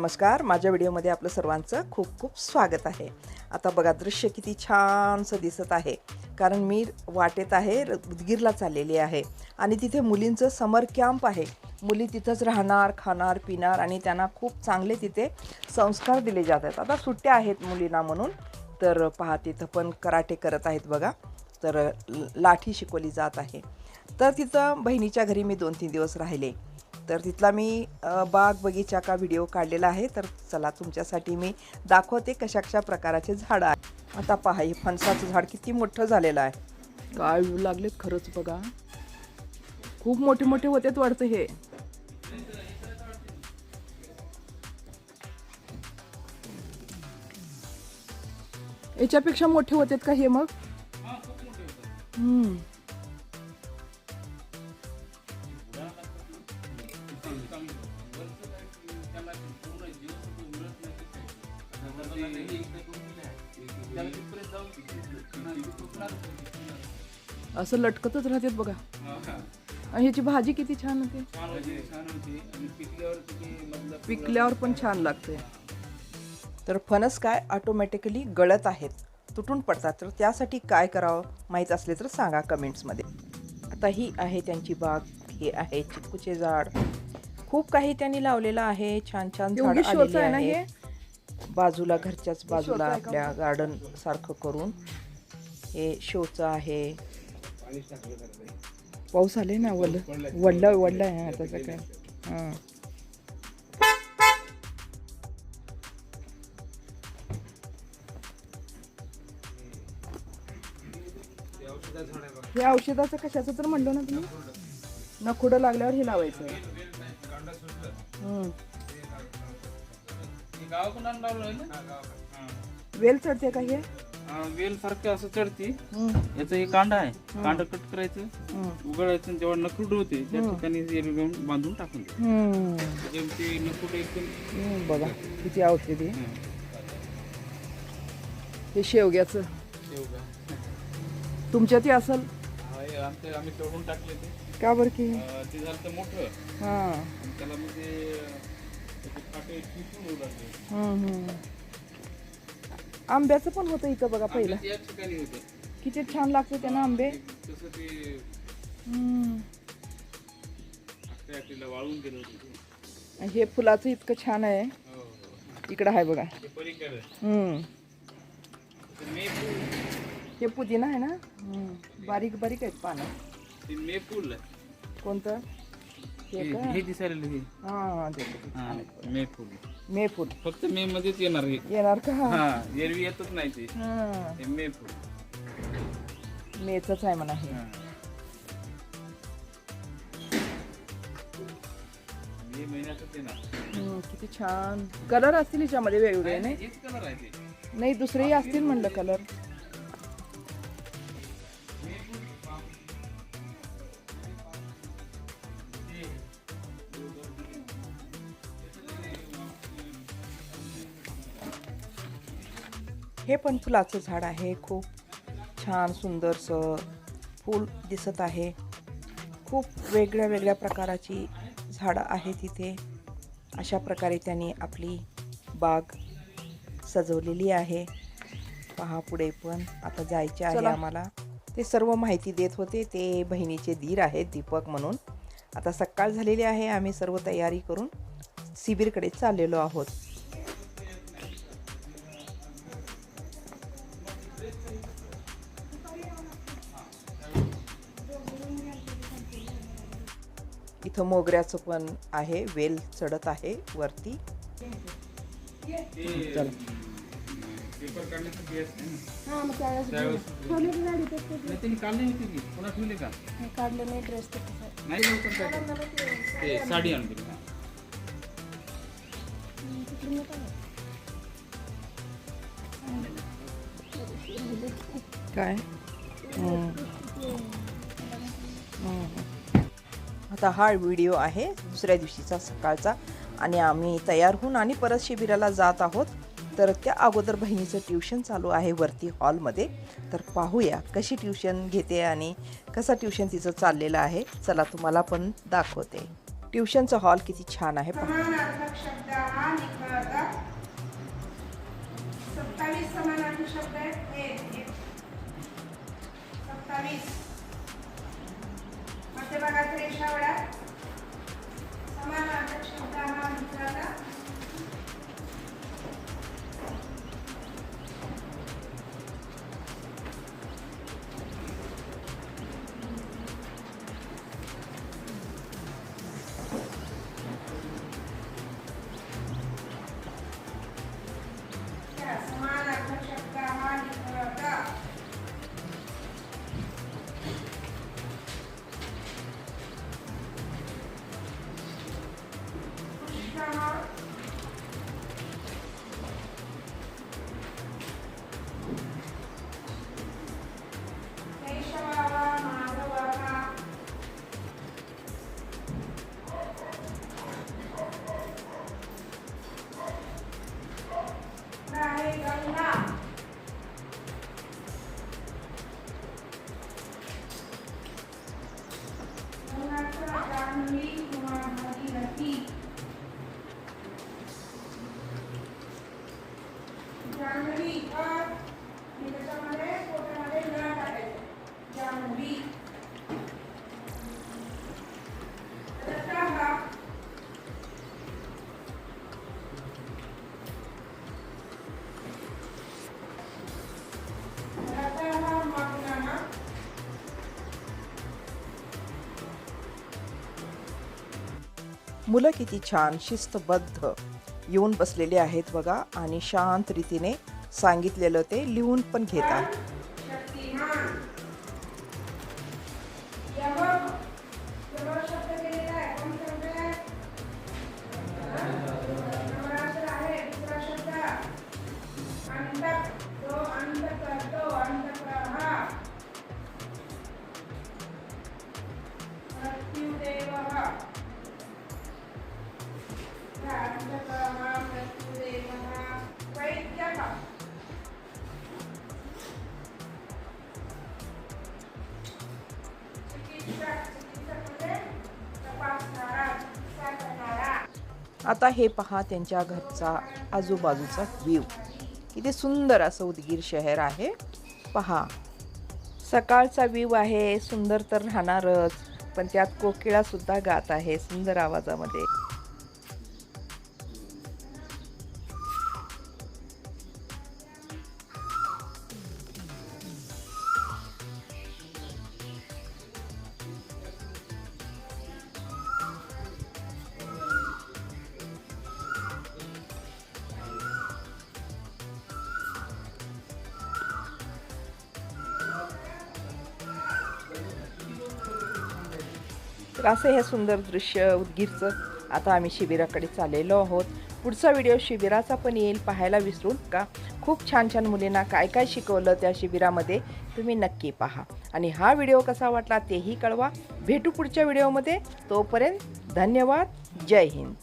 नमस्कार. माझ्या व्हिडिओमध्ये आपलं सर्वांचं खूप खूप स्वागत आहे. आता बघा दृश्य किती छानसं दिसत आहे. कारण मी वाटेत आहे उदगीरला चाललेली आहे. आणि तिथे मुलींचं समर कॅम्प आहे. मुली तिथंच राहणार खाणार पिणार आणि त्यांना खूप चांगले तिथे संस्कार दिले जात आहेत. आता सुट्ट्या आहेत मुलींना म्हणून. तर पहा तिथं पण कराटे करत आहेत बघा. तर ल- लाठी शिकवली जात आहे. तर तिथं बहिणीच्या घरी मी दोन तीन दिवस राहिले. तर तिथला मी बाग बगीचा का व्हिडिओ काढलेला आहे तर चला तुमच्यासाठी मी दाखवते कशा कशा प्रकाराचे झाडं आहे आता पहा हे फणसाचं झाड किती मोठं झालेलं आहे. काय लागले लागलेत खरंच बघा. खूप मोठे मोठे होतेत वाटतं हे. याच्यापेक्षा मोठे होतेत का हे मग? असं लटकतच राहतात बघा. आणि ह्याची भाजी किती छान होते. पिकल्यावर पण छान लागते तर फणस काय ऑटोमॅटिकली गळत आहेत तुटून पडतात. तर त्यासाठी काय करावं माहीत असले तर सांगा कमेंट्समध्ये आता ही आहे त्यांची बाग हे आहे चिक्कूचे झाड. खूप काही त्यांनी लावलेलं आहे छान छान झाड हे? आहे बाजूला घरच्याच बाजूला? आपल्या गार्डन सारखं करून. हे शोचं आहे. पाऊस आले ना वड वडला वडला आहे आता काय हां. हे औषधाचं कशाचं तर म्हणलं ना तुम्ही? नखुडं लागल्यावर हे लावायचं. हम्म. वेल चढते का हे? वेल सारखे असं चढती. हम्म, याचं हे कांदा आहे. कांदा कट करायचं हम्म, उघडायचं आणि जेव्हा नकुड होते त्या ठिकाणी घेऊन बांधून टाकून द्यायचं. हम्म. म्हणजे ते नकुड एकदम हम्म, बघा किती औषधी. हे शेवग्याचं. शेवगा. तुमच्यात हे असल? हा, हे आमचे आम्ही तोडून टाकले ते. का बरं की? अं, ते झालं तर मोठं. हां. आणि त्याला म्हणजे आंब्याचं पण होतं इथं बघा पहिलं. किती छान लागते त्यांना आंबे. हे फुलाचं इतकं छान आहे. हो, हो. इकडं आहे बघा. हे पुदिना आहे ना. बारीक बारीक आहेत पानं. कोणतं? हे का? हे दिसायला हे. हां ते. हा मेफूल मेफूल फक्त मे मध्येच येणार हे. येणार का? हा एरवी येतच नाही ते. हां. हे मे फुल. मेचच आहे म्हणा हे. हा. मे महिन्यातच येणार. हम्म, किती छान. कलर असतील याच्यामध्ये वेगवेगळे नाही हेच कलर आहे ते. नाही दुसरेही असतील म्हणलं कलर हे पण फुलाचं झाड आहे. खूप छान सुंदरसं फूल दिसत आहे. खूप वेगळ्या वेगळ्या प्रकाराची झाडं आहेत इथे अशा प्रकारे त्यांनी आपली बाग सजवलेली आहे. पहा पुढे पण. आता जायचे आहे आम्हाला. ते सर्व माहिती देत होते. ते बहिणीचे धीर आहेत दीपक म्हणून. आता सकाळ झालेली आहे. आम्ही सर्व तयारी करून शिबिरकडे चाललेलो आहोत. इथं मोगऱ्याचं पण आहे वेल चढत आहे वरती. चला. पेपर काढण्यासाठी असते ना. आता हा व्हिडिओ आहे दुसऱ्या दिवशीचा सकाळचा. आणि आम्ही तयार होऊन आणि परत शिबिराला जात आहोत. तर त्या अगोदर बहिणीचं ट्युशन चालू आहे वरती हॉलमध्ये. तर पाहूया कशी ट्युशन घेते आणि कसा ट्युशन तिचं चाललेलं आहे. चला तुम्हाला पण दाखवते. ट्युशनचं हॉल किती छान आहे सत्तावीस. मध्यभागात रेषा वडा. समानार्थक शब्द हा दुसऱ्याचा मुलं किती छान शिस्तबद्ध येऊन बसलेले आहेत बघा आणि शांत रीतीने सांगितलेलं ते लिहून पण घेत आता हे पहा त्यांच्या घरचा आजूबाजूचा व्ह्यू किती सुंदर असं उदगीर शहर आहे. पहा. सकाळचा व्ह्यू आहे सुंदर तर राहणारच पण त्यात कोकिळासुद्धा गात आहे सुंदर आवाजामध्ये. तर असं हे सुंदर दृश्य उदगीरचं. आता आम्ही शिबिराकडे चाललेलो आहोत. पुढचा व्हिडिओ शिबिराचा पण येईल पाहायला विसरू का? खूप छान छान मुलींना काय काय शिकवलं त्या शिबिरामध्ये तुम्ही नक्की पहा. आणि हा व्हिडिओ कसा वाटला तेही कळवा. भेटू पुढच्या व्हिडिओमध्ये. तोपर्यंत धन्यवाद. जय हिंद.